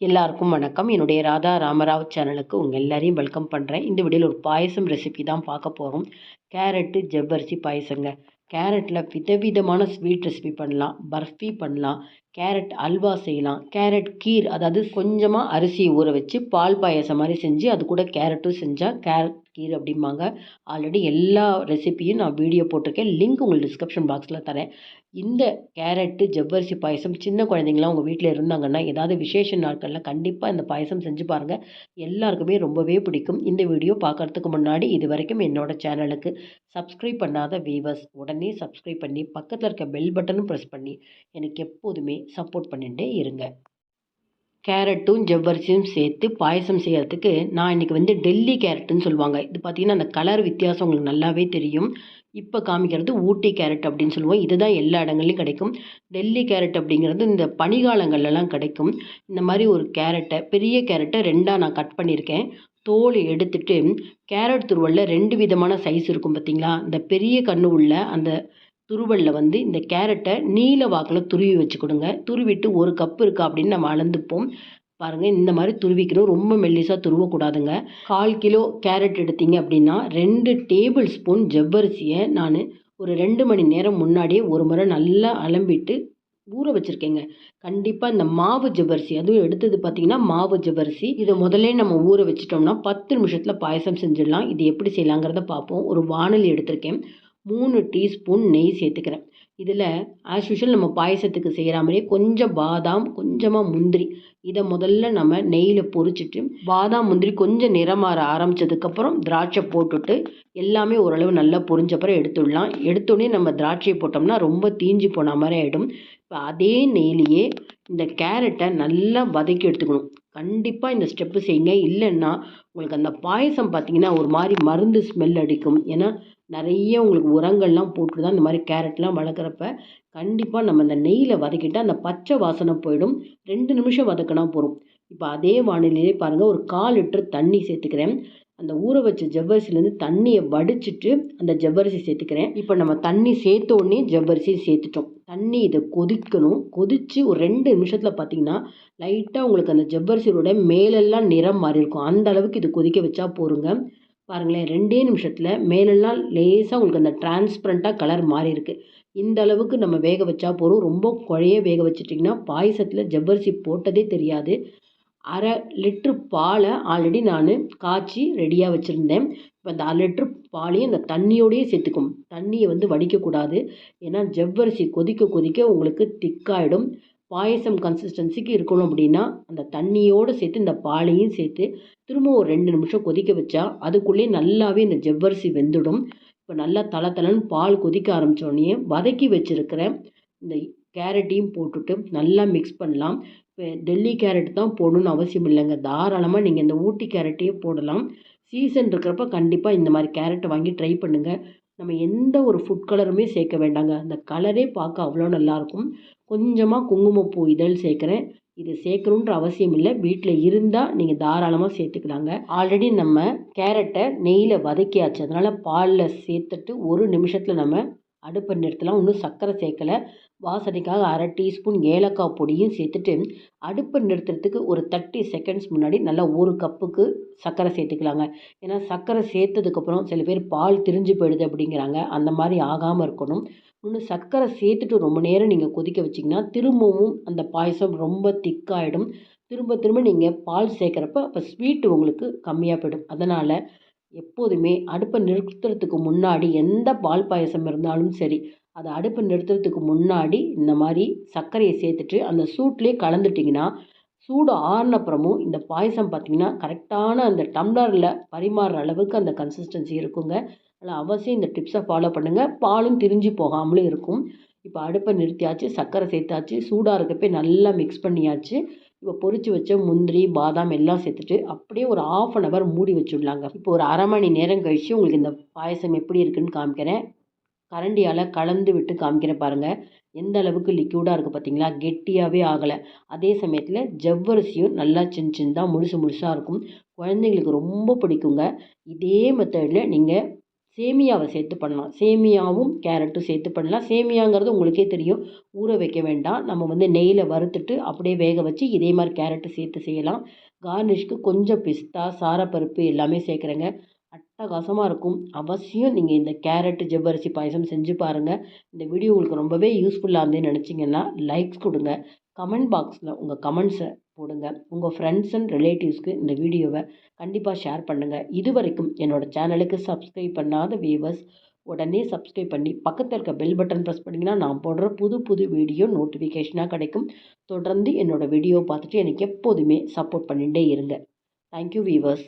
எல்லாருக்கும் வணக்கம். என்னுடைய ராதா ராமராவ் சேனலுக்கு உங்கள் எல்லாரையும் வெல்கம் பண்ணுறேன் இந்த வீடியோவில் ஒரு பாயசம் ரெசிபி தான் பார்க்க போகிறோம் கேரட்டு ஜவ்வரிசி பாயசங்க. கேரட்டில் விதவிதமான ஸ்வீட் ரெசிபி பண்ணலாம். பர்ஃபி பண்ணலாம். கேரட் அல்வா செய்யலாம். கேரட் கீர் அதாவது கொஞ்சமாக அரிசி ஊற வச்சு பால் பாயசம் மாதிரி செஞ்சு அது கூட கேரட்டும் செஞ்சால் கேரட் கீர் அப்படிம்பாங்க. ஆல்ரெடி எல்லா ரெசிபியும் நான் வீடியோ போட்டிருக்கேன். லிங்க் உங்களுக்கு டிஸ்கிரிப்ஷன் பாக்ஸில் தரேன். இந்த கேரட்டு ஜவ்வரிசி பாயசம் சின்ன குழந்தைங்களாம் உங்கள் வீட்டில் இருந்தாங்கன்னா ஏதாவது விசேஷ நாட்களில் கண்டிப்பாக இந்த பாயசம் செஞ்சு பாருங்கள் எல்லாருக்குமே ரொம்பவே பிடிக்கும். இந்த வீடியோ பார்க்குறதுக்கு முன்னாடி இது வரைக்கும் என்னோடய சேனலுக்கு சப்ஸ்கிரைப் பண்ணாத வீவர்ஸ் உடனே சப்ஸ்கிரைப் பண்ணி பக்கத்தில் இருக்க பெல் பட்டனும் ப்ரெஸ் பண்ணி எனக்கு எப்போதுமே சப்போர்ட் பண்ணிகிட்டே இருங்க. கேரட்டும் ஜவ்வரிசியும் சேர்த்து பாயசம் செய்கிறதுக்கு நான் இன்றைக்கி வந்து டெல்லி கேரட்டுன்னு சொல்லுவாங்க. இது பார்த்திங்கன்னா அந்த கலர் வித்தியாசம் உங்களுக்கு நல்லாவே தெரியும். இப்போ காமிக்கிறது ஊட்டி கேரட் அப்படின்னு சொல்லுவோம். இதுதான் எல்லா இடங்கள்லையும் கிடைக்கும். டெல்லி கேரட் அப்படிங்கிறது இந்த பனிகாலங்கள்லலாம் கிடைக்கும். இந்த மாதிரி ஒரு கேரட்டை பெரிய கேரட்டை ரெண்டாக நான் கட் பண்ணியிருக்கேன். தோல் எடுத்துட்டு கேரட் துருவலில் ரெண்டு விதமான சைஸ் இருக்கும் பார்த்தீங்களா இந்த பெரிய கண்ணு உள்ள அந்த துருவலில் வந்து இந்த கேரட்டை நீல வாக்கில் துருவி வச்சு கொடுங்க துருவிட்டு ஒரு கப்பு இருக்கா அப்படின்னு நம்ம அளந்துப்போம். பாருங்கள் இந்த மாதிரி துருவிக்கணும். ரொம்ப மெல்லிசாக துருவக்கூடாதுங்க. கால் கிலோ கேரட் எடுத்தீங்க அப்படின்னா ரெண்டு டேபிள் ஸ்பூன் ஜவ்வரிசியை நான் ஒரு ரெண்டு மணி நேரம் முன்னாடியே ஒரு முறை நல்லா அலம்பிட்டு ஊற வச்சுருக்கேங்க. கண்டிப்பாக இந்த மாவு ஜவ்வரிசி அதுவும் எடுத்தது பார்த்திங்கன்னா மாவு ஜவ்வரிசி. இதை முதல்ல நம்ம ஊற வச்சிட்டோம்னா பத்து நிமிஷத்தில் பாயசம் செஞ்சிடலாம். இது எப்படி செய்யலாங்கிறத பார்ப்போம் ஒரு வானொலி எடுத்திருக்கேன். மூணு டீஸ்பூன் நெய் சேர்த்துக்கிறேன். இதில் ஆஸ் யூஷுவல் நம்ம பாயசத்துக்கு செய்கிற மாதிரியே கொஞ்சம் பாதாம் கொஞ்சமாக முந்திரி. இதை முதல்ல நம்ம நெய்யில் பொரிச்சிட்டு பாதாம் முந்திரி கொஞ்சம் நிறமாற ஆரம்பித்ததுக்கப்புறம் திராட்சை போட்டுட்டு எல்லாமே ஓரளவு நல்லா பொரிஞ்சப்பறம் எடுத்துடலாம். எடுத்தோடனே நம்ம திராட்சையை போட்டோம்னா ரொம்ப தீஞ்சு போன மாதிரி ஆகிடும் இப்போ அதே நெய்லேயே இந்த கேரட்டை நல்லா வதக்கி எடுத்துக்கணும். கண்டிப்பாக இந்த ஸ்டெப்பு செய்யுங்க. இல்லைன்னா உங்களுக்கு அந்த பாயசம் பார்த்தீங்கன்னா ஒரு மாதிரி மருந்து ஸ்மெல் அடிக்கும். ஏன்னா நிறைய உங்களுக்கு உரங்கள்லாம் போட்டு தான் இந்த மாதிரி கேரட்லாம் வளர்க்குறப்ப கண்டிப்பாக நம்ம அந்த நெய்யில் வதக்கிட்டு அந்த பச்சை வாசனை போயிடும். ரெண்டு நிமிஷம் வதக்கினா போதும். இப்போ அதே வானிலையிலே பாருங்கள் ஒரு கால் லிட்டர் தண்ணி சேர்த்துக்கிறேன். அந்த ஊற வச்ச ஜவ்வரிசிலேருந்து தண்ணியை வடிச்சிட்டு அந்த ஜவ்வரிசி சேர்த்துக்கிறேன். இப்போ நம்ம தண்ணி சேர்த்த உடனே ஜவ்வரிசி சேர்த்துட்டோம். தண்ணி இதை கொதிக்கணும். கொதித்து ஒரு ரெண்டு நிமிஷத்தில் பார்த்தீங்கன்னா லைட்டாக உங்களுக்கு அந்த ஜவ்வரிசியோட மேலெல்லாம் நிறம் மாறி இருக்கும். அந்த அளவுக்கு இது கொதிக்க வச்சா போருங்க. பாருங்களேன் ரெண்டே நிமிஷத்தில் மேலெல்லாம் லேசாக உங்களுக்கு அந்த டிரான்ஸ்பரண்ட்டாக கலர் மாறி இருக்குது இந்த அளவுக்கு நம்ம வேக வச்சா போகிறோம் ரொம்ப குழைய வேக வச்சுட்டிங்கன்னா பாயசத்தில் ஜவ்வரிசி போட்டதே தெரியாது. அரை லிட்ரு பாலை ஆல்ரெடி நான் காய்ச்சி ரெடியாக வச்சுருந்தேன். இப்போ அந்த அரை லிட்ரு பாலையும் அந்த தண்ணியோடையே சேர்த்துக்கும். தண்ணியை வந்து வடிக்கக்கூடாது. ஏன்னா ஜவ்வரிசி கொதிக்க கொதிக்க உங்களுக்கு திக்காயிடும். பாயசம் கன்சிஸ்டன்சிக்கு இருக்கணும் அப்படின்னா அந்த தண்ணியோடு சேர்த்து இந்த பாலையும் சேர்த்து திரும்ப ஒரு ரெண்டு நிமிஷம் கொதிக்க வச்சா அதுக்குள்ளேயே நல்லாவே இந்த ஜவ்வரிசி வெந்துடும். இப்போ நல்லா தலை தலைன்னு பால் கொதிக்க ஆரம்பித்தோடனே வதக்கி வச்சுருக்கிற இந்த கேரட்டையும் போட்டுட்டு நல்லா மிக்ஸ் பண்ணலாம். இப்போ டெல்லி கேரட் தான் போடணும்னு அவசியம் இல்லைங்க. தாராளமாக நீங்கள் இந்த ஊட்டி கேரட்டையே போடலாம். சீசன் இருக்கிறப்ப கண்டிப்பாக இந்த மாதிரி கேரட்டை வாங்கி ட்ரை பண்ணுங்கள் நம்ம எந்த ஒரு ஃபுட் கலருமே சேர்க்க வேண்டாங்க. அந்த கலரே பார்க்க அவ்வளோ நல்லாயிருக்கும். கொஞ்சமாக குங்குமப்பூ இதழ் சேர்க்குறேன். இது சேர்க்கணுன்ற அவசியம் இல்லை. வீட்டில் இருந்தால் நீங்கள் தாராளமாக சேர்த்துக்கலாங்க. ஆல்ரெடி நம்ம கேரட்டை நெய்யில் வதக்கியாச்சு. அதனால் பாலில் சேர்த்துட்டு ஒரு நிமிஷத்தில் நம்ம அடுப்பை நிறுத்தலாம். ஒன்றும் சர்க்கரை சேர்க்கலை. வாசனைக்காக அரை டீஸ்பூன் ஏலக்காய் பொடியும் சேர்த்துட்டு அடுப்பை நிறுத்துறதுக்கு ஒரு தேர்ட்டி செகண்ட்ஸ் முன்னாடி நல்லா ஒரு கப்புக்கு சர்க்கரை சேர்த்துக்கலாங்க. ஏன்னா சர்க்கரை சேர்த்ததுக்கப்புறம் சில பேர் பால் திரிஞ்சு போயிடுது அப்படிங்கிறாங்க. அந்த மாதிரி ஆகாமல் இருக்கணும். இன்னும் சர்க்கரை சேர்த்துட்டு ரொம்ப நேரம் நீங்கள் கொதிக்க வச்சிங்கன்னா திரும்பவும் அந்த பாயசம் ரொம்ப திக்காகிடும் திரும்ப திரும்ப நீங்கள் பால் சேர்க்குறப்ப அப்போ ஸ்வீட்டு உங்களுக்கு கம்மியாக போயிடும். அதனால் எப்போதுமே அடுப்பை நிறுத்துறதுக்கு முன்னாடி எந்த பால் பாயசம் இருந்தாலும் சரி அதை அடுப்பை நிறுத்துறதுக்கு முன்னாடி இந்த மாதிரி சர்க்கரையை சேர்த்துட்டு அந்த சூட்லேயே கலந்துட்டிங்கன்னா சூடு ஆறினப்புறமும் இந்த பாயசம் பார்த்திங்கன்னா கரெக்டான அந்த டம்ளரில் பரிமாறுற அளவுக்கு அந்த கன்சிஸ்டன்சி இருக்குங்க. அதில் அவசியம் இந்த டிப்ஸை ஃபாலோ பண்ணுங்கள் பாலும் திரிஞ்சு போகாமலும் இருக்கும். இப்போ அடுப்பை நிறுத்தியாச்சு சர்க்கரை சேர்த்தாச்சு சூடாக இருக்கப்போ நல்லா மிக்ஸ் பண்ணியாச்சு. இப்போ பொரித்து வச்ச முந்திரி பாதாம் எல்லாம் சேர்த்துட்டு அப்படியே ஒரு ஆஃப் அன் ஹவர் மூடி வச்சுடலாங்க. இப்போ ஒரு அரை மணி நேரம் கழித்து உங்களுக்கு இந்த பாயசம் எப்படி இருக்குன்னு காமிக்கிறேன். கரண்டியால் கலந்து விட்டு காமிக்கிறேன் பாருங்கள் எந்த அளவுக்கு லிக்யூடாக இருக்குது பார்த்தீங்களா கெட்டியாகவே ஆகலை. அதே சமயத்தில் ஜவ்வரிசியும் நல்லா சின்ன சின்னதாக முழுசு முழுசாக இருக்கும். குழந்தைங்களுக்கு ரொம்ப பிடிக்குங்க. இதே மெத்தடில் நீங்கள் சேமியாவை சேர்த்து பண்ணலாம். சேமியாவும் கேரட்டும் சேர்த்து பண்ணலாம். சேமியாங்கிறது உங்களுக்கே தெரியும். ஊற வைக்க வேண்டாம். நம்ம வந்து நெய்யில் வறுத்துட்டு அப்படியே வேக வச்சு இதே மாதிரி கேரட்டு சேர்த்து செய்யலாம். கார்னிஷ்க்கு கொஞ்சம் பிஸ்தா சாரப்பருப்பு எல்லாமே சேர்க்குறேங்க. அட்டகாசமாக இருக்கும். அவசியம் நீங்கள் இந்த கேரட்டு ஜவ்வரிசி பாயசம் செஞ்சு பாருங்கள் இந்த வீடியோ உங்களுக்கு ரொம்பவே யூஸ்ஃபுல்லாக இருந்தேன்னு நினச்சிங்கன்னா லைக்ஸ் கொடுங்க. கமெண்ட் பாக்ஸில் உங்கள் கமெண்ட்ஸை போடுங்க. உங்கள் ஃப்ரெண்ட்ஸ் அண்ட் ரிலேட்டிவ்ஸ்க்கு இந்த வீடியோவை கண்டிப்பாக ஷேர் பண்ணுங்கள் இது வரைக்கும் என்னோடய சேனலுக்கு சப்ஸ்கிரைப் பண்ணாத வியூவர்ஸ் உடனே சப்ஸ்கிரைப் பண்ணி பக்கத்தில் இருக்க பெல் பட்டன் ப்ரெஸ் பண்ணிங்கன்னா நான் போடுற புது புது வீடியோ நோட்டிஃபிகேஷனாக கிடைக்கும். தொடர்ந்து என்னோடய வீடியோ பார்த்துட்டு எனக்கு எப்போதுமே சப்போர்ட் பண்ணிகிட்டே இருங்க. Thank you viewers